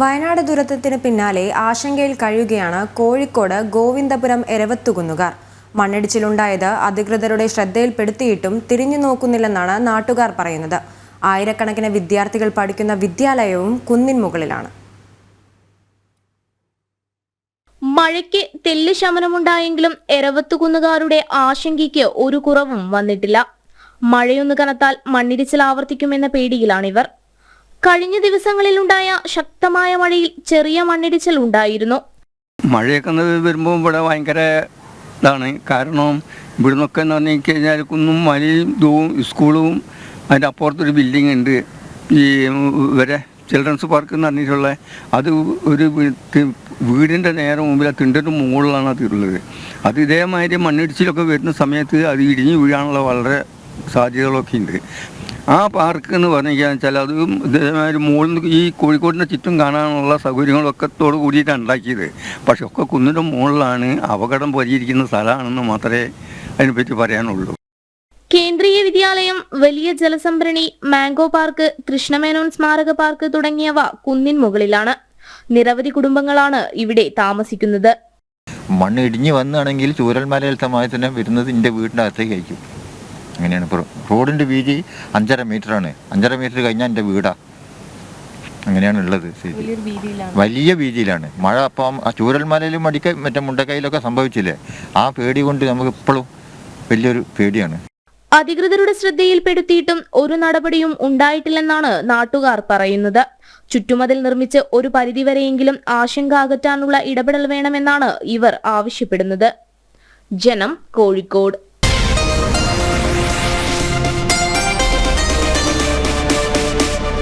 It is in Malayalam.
വയനാട് ദുരന്തത്തിന് പിന്നാലെ ആശങ്കയിൽ കഴിയുകയാണ് കോഴിക്കോട് ഗോവിന്ദപുരം എരവത്തുകുന്നുകാർ. മണ്ണിടിച്ചിലുണ്ടായത് അധികൃതരുടെ ശ്രദ്ധയിൽപ്പെടുത്തിയിട്ടും തിരിഞ്ഞു നോക്കുന്നില്ലെന്നാണ് നാട്ടുകാർ പറയുന്നത്. ആയിരക്കണക്കിന് വിദ്യാർത്ഥികൾ പഠിക്കുന്ന വിദ്യാലയവും കുന്നിൻ മുകളിലാണ്. മഴയ്ക്ക് തെല്ല് ശമനമുണ്ടായെങ്കിലും എരവത്തുകുന്നുകാരുടെ ആശങ്കയ്ക്ക് ഒരു കുറവും വന്നിട്ടില്ല. മഴയൊന്ന് കനത്താൽ മണ്ണിടിച്ചിൽ ആവർത്തിക്കുമെന്ന പേടിയിലാണിവർ. കഴിഞ്ഞ ദിവസങ്ങളിലുണ്ടായ ശക്തമായ മഴയിൽ ചെറിയ മണ്ണിടിച്ചിൽ ഉണ്ടായിരുന്നു. മഴയൊക്കെ വരുമ്പോൾ ഇവിടെ ഭയങ്കര ഇതാണ്. കാരണം ഇവിടുന്നൊക്കെ എന്ന് പറഞ്ഞു കഴിഞ്ഞാൽ കുന്നും മലയും ഇതും സ്കൂളും അതിന്റെ അപ്പുറത്തൊരു ബിൽഡിംഗ് ഉണ്ട്. ഈ വരെ ചിൽഡ്രൻസ് പാർക്ക് എന്ന് പറഞ്ഞിട്ടുള്ള അത് ഒരു വീടിന്റെ നേരെ മുമ്പിൽ ആ തിണ്ടിന്റെ മുകളിലാണ് അത് ഉള്ളത്. അത് ഇതേമാതിരി മണ്ണിടിച്ചിലൊക്കെ വരുന്ന സമയത്ത് അത് ഇടിഞ്ഞു വീഴാനുള്ള വളരെ സാധ്യതകളൊക്കെ ഉണ്ട്. ആ പാർക്ക് എന്ന് പറഞ്ഞാൽ വെച്ചാൽ അത് ഇതേമാതിരി മുകളിൽ നിന്ന് ഈ കോഴിക്കോടിന്റെ ചുറ്റും കാണാനുള്ള സൗകര്യങ്ങളൊക്കെ തോട് കൂടിയിട്ടാണ് ഉണ്ടാക്കിയത്. പക്ഷെ ഒക്കെ കുന്നിന്റെ മുകളിലാണ് അപകടം പരിഹരിക്കുന്ന സ്ഥലമാണെന്ന് മാത്രമേ അതിനെപ്പറ്റി പറയാനുള്ളൂ. കേന്ദ്രീയ വിദ്യാലയം വലിയ ജലസംഭരണി മാംഗോ പാർക്ക് കൃഷ്ണമേനോൻ സ്മാരക പാർക്ക് തുടങ്ങിയവ കുന്നിൻ മുകളിലാണ്. നിരവധി കുടുംബങ്ങളാണ് ഇവിടെ താമസിക്കുന്നത്. മണ്ണ് ഇടിഞ്ഞു വന്നാണെങ്കിൽ ചൂരൽമലയിൽ സമയത്തിന് തന്നെ വരുന്നത് എന്റെ വീടിന്റെ അകത്തേക്ക് അയക്കും അങ്ങനെയാണ്. ഇപ്പോൾ റോഡിന്റെ വീതി അഞ്ചര മീറ്ററാണ്. അഞ്ചര മീറ്റർ കഴിഞ്ഞാൽ എന്റെ വീടാണ് അങ്ങനെയാണ് ഉള്ളത് സ്ഥിതി. വലിയ വീതിയിലാണ് മഴ അപ്പം ആ ചൂരൽമലയിലും മടിക്ക മറ്റേ മുണ്ടക്കൈയിലൊക്കെ സംഭവിച്ചില്ലേ? ആ പേടി കൊണ്ട് നമുക്ക് ഇപ്പോഴും വലിയൊരു പേടിയാണ്. അധികൃതരുടെ ശ്രദ്ധയിൽപ്പെടുത്തിയിട്ടും ഒരു നടപടിയും ഉണ്ടായിട്ടില്ലെന്നാണ് നാട്ടുകാർ പറയുന്നത്. ചുറ്റുമതിൽ നിർമ്മിച്ച് ഒരു പരിധിവരെയെങ്കിലും ആശങ്ക അകറ്റാനുള്ള ഇടപെടൽ വേണമെന്നാണ് ഇവർ ആവശ്യപ്പെടുന്നത്. ജനം കോഴിക്കോട്.